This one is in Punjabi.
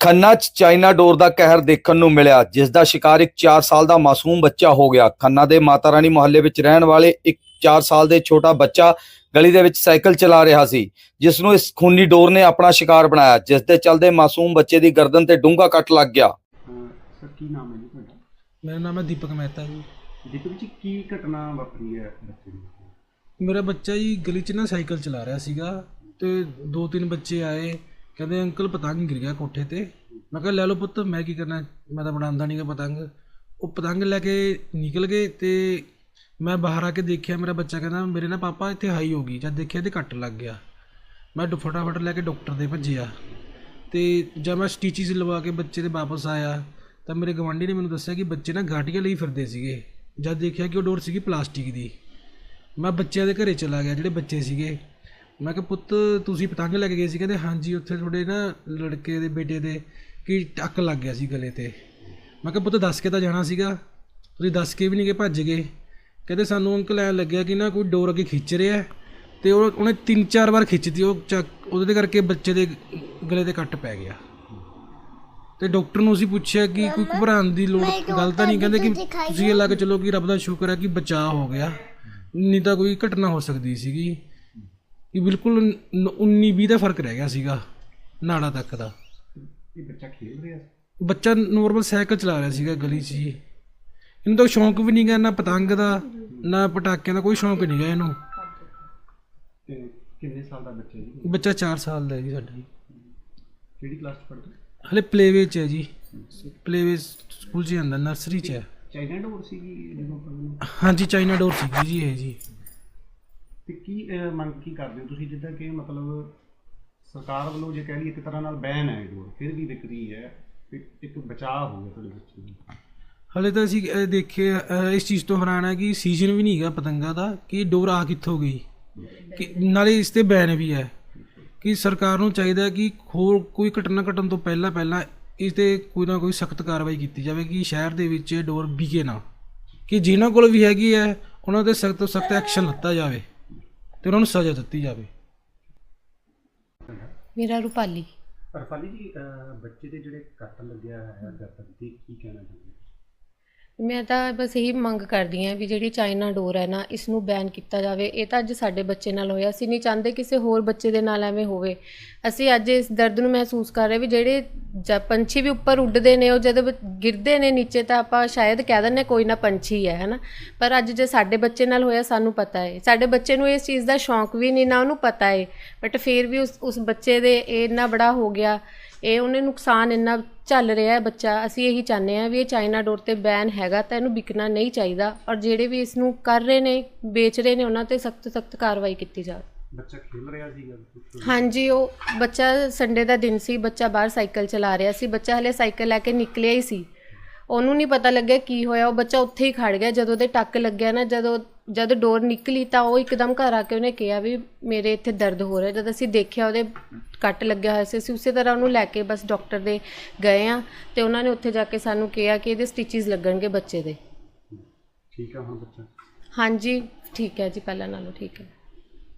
ਖੰਨਾ 'ਚ ਚਾਈਨਾ ਡੋਰ ਦਾ ਕਹਿਰ ਦੇਖਣ ਨੂੰ ਮਿਲਿਆ ਜਿਸ ਦਾ ਸ਼ਿਕਾਰ ਇੱਕ 4 ਸਾਲ ਦਾ ਮਾਸੂਮ ਬੱਚਾ ਹੋ ਗਿਆ। ਖੰਨਾ ਦੇ ਮਾਤਾ ਰਾਣੀ ਮੁਹੱਲੇ ਵਿੱਚ ਰਹਿਣ ਵਾਲੇ ਇੱਕ 4 ਸਾਲ ਦੇ ਛੋਟਾ ਬੱਚਾ ਗਲੀ ਦੇ ਵਿੱਚ ਸਾਈਕਲ ਚਲਾ ਰਿਹਾ ਸੀ ਜਿਸ ਨੂੰ ਇਸ ਖੂਨੀ ਡੋਰ ਨੇ ਆਪਣਾ ਸ਼ਿਕਾਰ ਬਣਾਇਆ ਜਿਸ ਦੇ ਚਲਦੇ ਮਾਸੂਮ ਬੱਚੇ ਦੀ ਗਰਦਨ ਤੇ ਡੂੰਘਾ ਕੱਟ ਲੱਗ ਗਿਆ। ਅਹ ਸਰ ਕੀ ਨਾਮ ਹੈ ਜੀ ਤੁਹਾਡਾ? ਮੇਰਾ ਨਾਮ ਹੈ ਦੀਪਕ ਮਹਿਤਾ ਜੀ। ਦੀਪਕ ਜੀ ਕੀ ਘਟਨਾ ਵਾਪਰੀ ਹੈ ਬੱਚੇ ਮੇਰਾ ਬੱਚਾ ਜੀ ਗਲੀ 'ਚ ਨਾ ਸਾਈਕਲ ਚਲਾ ਰਿਹਾ ਸੀਗਾ ਤੇ ਦੋ ਤਿੰਨ ਬੱਚੇ ਆਏ। ਕਹਿੰਦੇ ਅੰਕਲ ਪਤੰਗ ਗਿਰ ਗਿਆ ਕੋਠੇ ਤੇ। ਮੈਂ ਕਿਹਾ, ਲੈ ਲਓ ਪੁੱਤ, ਮੈਂ ਕੀ ਕਰਨਾ? ਮੈਂ ਤਾਂ ਬਣਾਉਂਦਾ ਨਹੀਂਗਾ ਪਤੰਗ। ਉਹ ਪਤੰਗ ਲੈ ਕੇ ਨਿਕਲ ਗਏ ਤੇ ਮੈਂ ਬਾਹਰ ਆ ਕੇ ਦੇਖਿਆ, ਮੇਰਾ ਬੱਚਾ ਕਹਿੰਦਾ, ਮੇਰੇ ਨਾ ਪਾਪਾ ਇੱਥੇ ਹਾਈ ਹੋ ਗਈ, ਜਦ ਦੇਖਿਆ ਤੇ ਕੱਟ ਲੱਗ ਗਿਆ। ਮੈਂ ਫਟਾਫਟ ਲੈ ਕੇ ਡਾਕਟਰ ਦੇ ਭੱਜਿਆ ਤੇ ਜਦ ਮੈਂ ਸਟੀਚਿਸ ਲਵਾ ਕੇ ਬੱਚੇ ਦੇ ਵਾਪਸ ਆਇਆ, ਤਾਂ ਮੇਰੇ ਗਵਾਂਢੀ ਨੇ ਮੈਨੂੰ ਦੱਸਿਆ ਕਿ ਬੱਚੇ ਨਾ ਗਾਟੀਆਂ ਲਈ ਫਿਰਦੇ ਸੀਗੇ। ਜਦ ਦੇਖਿਆ ਕਿ ਉਹ ਡੋਰ ਸੀਗੀ ਪਲਾਸਟਿਕ ਦੀ, ਮੈਂ ਬੱਚਿਆਂ ਦੇ ਘਰੇ ਚਲਾ ਗਿਆ, ਜਿਹੜੇ ਬੱਚੇ ਸੀਗੇ। ਮੈਂ ਕਿਹਾ ਪੁੱਤ ਤੁਸੀਂ ਪਤੰਗ ਲੈ ਕੇ ਗਏ ਸੀ? ਕਹਿੰਦੇ ਹਾਂਜੀ ਉੱਥੇ ਤੁਹਾਡੇ ਨਾ ਲੜਕੇ ਦੇ ਬੇਟੇ ਦੇ ਕੀ ਟੱਕ ਲੱਗ ਗਿਆ ਸੀ ਗਲੇ ਤੇ। ਮੈਂ ਕਿਹਾ ਪੁੱਤ ਦੱਸ ਕੇ ਤਾਂ ਜਾਣਾ ਸੀਗਾ। ਤੁਸੀਂ ਦੱਸ ਕੇ ਵੀ ਨਹੀਂ ਗਏ ਭੱਜ ਗਏ। ਕਹਿੰਦੇ ਸਾਨੂੰ ਅੰਕਲ ਐਂ ਲੱਗਿਆ ਕਿ ਨਾ ਕੋਈ ਡੋਰ ਅੱਗੇ ਖਿੱਚ ਰਿਹਾ ਤੇ ਉਹ ਉਹਨੇ ਤਿੰਨ ਚਾਰ ਵਾਰ ਖਿੱਚਤੀ ਉਹ ਚੱਕ ਉਹਦੇ ਕਰਕੇ ਬੱਚੇ ਦੇ ਗਲੇ ਤੇ ਕੱਟ ਪੈ ਗਿਆ। ਤੇ ਡਾਕਟਰ ਨੂੰ ਅਸੀਂ ਪੁੱਛਿਆ ਕਿ ਕੋਈ ਘਬਰਾਉਣ ਦੀ ਲੋੜ ਗੱਲ ਤਾਂ ਨਹੀਂ ਕਹਿੰਦੇ ਕਿ ਤੁਸੀਂ ਇਹ ਲਾ ਕੇ ਚਲੋ ਕਿ ਰੱਬ ਦਾ ਸ਼ੁਕਰ ਹੈ ਕਿ ਬਚਾਅ ਹੋ ਗਿਆ। ਨਹੀਂ ਤਾਂ ਕੋਈ ਘਟਨਾ ਹੋ ਸਕਦੀ ਸੀਗੀ। ਕਿ ਬਿਲਕੁਲ 19 20 ਦਾ ਫ਼ਰਕ ਰਹਿ ਗਿਆ ਸੀਗਾ ਨਾੜਾ ਤੱਕ ਦਾ। ਇਹ ਬੱਚਾ ਖੇਡ ਰਿਹਾ ਬੱਚਾ ਨੋਰਮਲ ਸਾਈਕਲ ਚਲਾ ਰਿਹਾ ਸੀਗਾ ਗਲੀ 'ਚ ਜੀ। ਇਹਨੂੰ ਤਾਂ ਸ਼ੌਂਕ ਵੀ ਨਹੀਂ ਗਾ ਨਾ ਪਤੰਗ ਦਾ ਨਾ ਪਟਾਕਿਆਂ ਦਾ ਕੋਈ ਸ਼ੌਂਕ ਨਹੀਂ ਗਾ ਇਹਨੂੰ। ਤੇ ਕਿੰਨੇ ਸਾਲ ਦਾ ਬੱਚਾ ਜੀ? ਬੱਚਾ 4 ਸਾਲ ਦਾ ਹੈ ਜੀ ਸਾਡਾ ਕਿਹੜੀ ਕਲਾਸ ਚ ਪੜ੍ਹਦਾ? ਹਲੇ ਪਲੇਵੇ 'ਚ ਹੈ ਜੀ। ਪਲੇਵੇ ਸਕੂਲ 'ਚ ਜਾਂਦਾ ਨਰਸਰੀ 'ਚ ਹੈ। ਚਾਈਨਾ ਡੋਰ ਸੀਗੀ ਜਦੋਂ ਹਾਂਜੀ ਚਾਈਨਾ ਡੋਰ ਸੀਗੀ ਜੀ ਇਹ ਜੀ। ਤੇ ਕੀ ਅਹ, ਮੰਗ ਕੀ ਕਰਦੇ ਹੋ? ਤੁਸੀਂ ਜਿੱਦਾਂ ਕਿ ਮਤਲਬ ਸਰਕਾਰ ਵੱਲੋਂ ਜੇ ਕਹਿ ਲਈਏ ਇੱਕ ਤਰ੍ਹਾਂ ਨਾਲ ਬੈਨ ਹੈ ਇਹ ਡੋਰ ਫਿਰ ਵੀ ਵਿਕ ਹੈ ਇੱਕ- ਇੱਕ ਬਚਾਅ ਹੋ ਗਿਆ ਤੁਹਾਡੇ ਬੱਚੇ ਨੂੰ। ਹਲੇ ਤਾਂ ਅਸੀਂ ਇਹ ਦੇਖੇ ਅਹ ਇਸ ਚੀਜ਼ ਤੋਂ ਹੈਰਾਨ ਹੈ ਕਿ ਸੀਜ਼ਨ ਵੀ ਨਹੀਂ ਹੈਗਾ ਪਤੰਗਾਂ ਦਾ ਕਿ ਡੋਰ ਆ ਕਿੱਥੋਂ ਗਈ? ਕਿ ਨਾਲੇ ਇਸ ਤੇ ਬੈਨ ਵੀ ਹੈ ਕਿ ਸਰਕਾਰ ਨੂੰ ਚਾਹੀਦਾ ਹੈ ਕਿ ਹੋਰ ਕੋਈ ਘਟਨਾ ਘਟਣ ਤੋਂ ਪਹਿਲਾਂ ਪਹਿਲਾਂ ਇਸ ਤੇ ਕੋਈ ਨਾ ਕੋਈ ਸਖਤ ਕਾਰਵਾਈ ਕੀਤੀ ਜਾਵੇ ਕਿ ਸ਼ਹਿਰ ਦੇ ਵਿੱਚ ਇਹ ਡੋਰ ਵਿਕੇ ਨਾ। ਕਿ ਜਿਨ੍ਹਾਂ ਕੋਲ ਵੀ ਹੈਗੀ ਹੈ ਉਹਨਾਂ ਤੇ ਸਖਤ ਤੋਂ ਸਖਤ ਐਕਸ਼ਨ ਲਿੱਤਾ ਜਾਵੇ। ਤੇ ਉਹਨਾਂ ਨੂੰ ਸਜ਼ਾ ਦਿੱਤੀ ਜਾਵੇ ਮੇਰਾ ਰੂਪਾਲੀ ਪਰਫਾਲੀ ਜੀ ਬੱਚੇ ਦੇ ਜਿਹੜੇ ਕੱਟ ਲੱਗਿਆ ਹੈ ਗਰਦਨ ਤੇ ਕੀ ਕਹਿਣਾ ਚਾਹੁੰਦੇ ਹੋ? ਮੈਂ ਤਾਂ ਬਸ ਇਹੀ ਮੰਗ ਕਰਦੀ ਹਾਂ ਵੀ ਜਿਹੜੀ ਚਾਈਨਾ ਡੋਰ ਹੈ ਨਾ ਇਸ ਨੂੰ ਬੈਨ ਕੀਤਾ ਜਾਵੇ। ਇਹ ਤਾਂ ਅੱਜ ਸਾਡੇ ਬੱਚੇ ਨਾਲ ਹੋਇਆ। ਅਸੀਂ ਨਹੀਂ ਚਾਹੁੰਦੇ ਕਿਸੇ ਹੋਰ ਬੱਚੇ ਦੇ ਨਾਲ ਐਵੇਂ ਹੋਵੇ। ਅਸੀਂ ਅੱਜ ਇਸ ਦਰਦ ਨੂੰ ਮਹਿਸੂਸ ਕਰ ਰਹੇ ਵੀ ਜਿਹੜੇ ਜ- ਪੰਛੀ ਵੀ ਉੱਪਰ ਉੱਡਦੇ ਨੇ, ਉਹ ਜਦੋਂ ਗਿਰਦੇ ਨੇ ਨੀਚੇ ਤਾਂ ਆਪਾਂ ਸ਼ਾਇਦ ਕਹਿ ਦਿੰਦੇ ਕੋਈ ਨਾ ਪੰਛੀ ਹੈ, ਹਨਾ? ਪਰ ਅੱਜ ਜੇ ਸਾਡੇ ਬੱਚੇ ਨਾਲ ਹੋਇਆ, ਸਾਨੂੰ ਪਤਾ ਹੈ। ਸਾਡੇ ਬੱਚੇ ਨੂੰ ਇਸ ਚੀਜ਼ ਦਾ ਸ਼ੌਂਕ ਵੀ ਨਹੀਂ, ਨਾ ਉਹਨੂੰ ਪਤਾ ਹੈ। ਬਟ ਫਿਰ ਵੀ ਉਸ ਉਸ ਬੱਚੇ ਦੇ ਇਹ ਇੰਨਾ ਬੜਾ ਹੋ ਗਿਆ ਇਹ ਉਹਨੇ ਨੁਕਸਾਨ ਇੰਨਾ ਝੱਲ ਰਿਹਾ ਹੈ ਬੱਚਾ ਅਸੀਂ ਇਹੀ ਚਾਹੁੰਦੇ ਹਾਂ ਵੀ ਇਹ ਚਾਈਨਾ ਡੋਰ ਤੇ ਬੈਨ ਹੈਗਾ ਤਾਂ ਇਹਨੂੰ ਵਿਕਣਾ ਨਹੀਂ ਚਾਹੀਦਾ ਔਰ ਜਿਹੜੇ ਵੀ ਇਸ ਨੂੰ ਕਰ ਰਹੇ ਨੇ ਵੇਚ ਰਹੇ ਨੇ ਉਹਨਾਂ ਤੇ ਸਖਤ ਸਖਤ ਕਾਰਵਾਈ ਕੀਤੀ ਜਾਵੇ। ਬੱਚਾ ਖੇਲ ਰਿਹਾ ਸੀਗਾ? ਹਾਂਜੀ ਉਹ ਬੱਚਾ ਸੰਡੇ ਦਾ ਦਿਨ ਸੀ ਬੱਚਾ ਬਾਹਰ ਸਾਈਕਲ ਚਲਾ ਰਿਹਾ ਸੀ ਬੱਚਾ ਹਲੇ ਸਾਈਕਲ ਲੈ ਕੇ ਨਿਕਲਿਆ ਹੀ ਸੀ। ਉਹਨੂੰ ਨਹੀਂ ਪਤਾ ਲੱਗਿਆ ਕੀ ਹੋਇਆ ਉਹ ਬੱਚਾ ਉੱਥੇ ਹੀ ਖੜ ਗਿਆ ਜਦੋਂ ਉਹਦੇ ਟੱਕ ਲੱਗਿਆ ਨਾ ਜਦੋਂ ਜਦ ਡੋਰ ਨਿਕਲੀ ਤਾਂ ਉਹ ਇੱਕਦਮ ਘਰ ਆ ਕੇ ਉਹਨੇ ਕਿਹਾ ਵੀ ਮੇਰੇ ਇੱਥੇ ਦਰਦ ਹੋ ਰਿਹਾ। ਜਦ ਅਸੀਂ ਦੇਖਿਆ ਉਹਦੇ ਕੱਟ ਲੱਗਿਆ ਹੋਇਆ ਸੀ ਅਸੀਂ ਉਸੇ ਤਰ੍ਹਾਂ ਉਹਨੂੰ ਲੈ ਕੇ ਬਸ ਡਾਕਟਰ ਦੇ ਗਏ ਆ ਤੇ ਉਹਨਾਂ ਨੇ ਉੱਥੇ ਜਾ ਕੇ ਸਾਨੂੰ ਕਿਹਾ ਕਿ ਇਹਦੇ ਸਟਿਚਸ ਲੱਗਣਗੇ ਬੱਚੇ ਦੇ। ਠੀਕ ਆ ਹੁਣ ਬੱਚਾ? ਹਾਂਜੀ ਠੀਕ ਹੈ ਜੀ ਪਹਿਲਾਂ ਨਾਲੋਂ ਠੀਕ ਹੈ।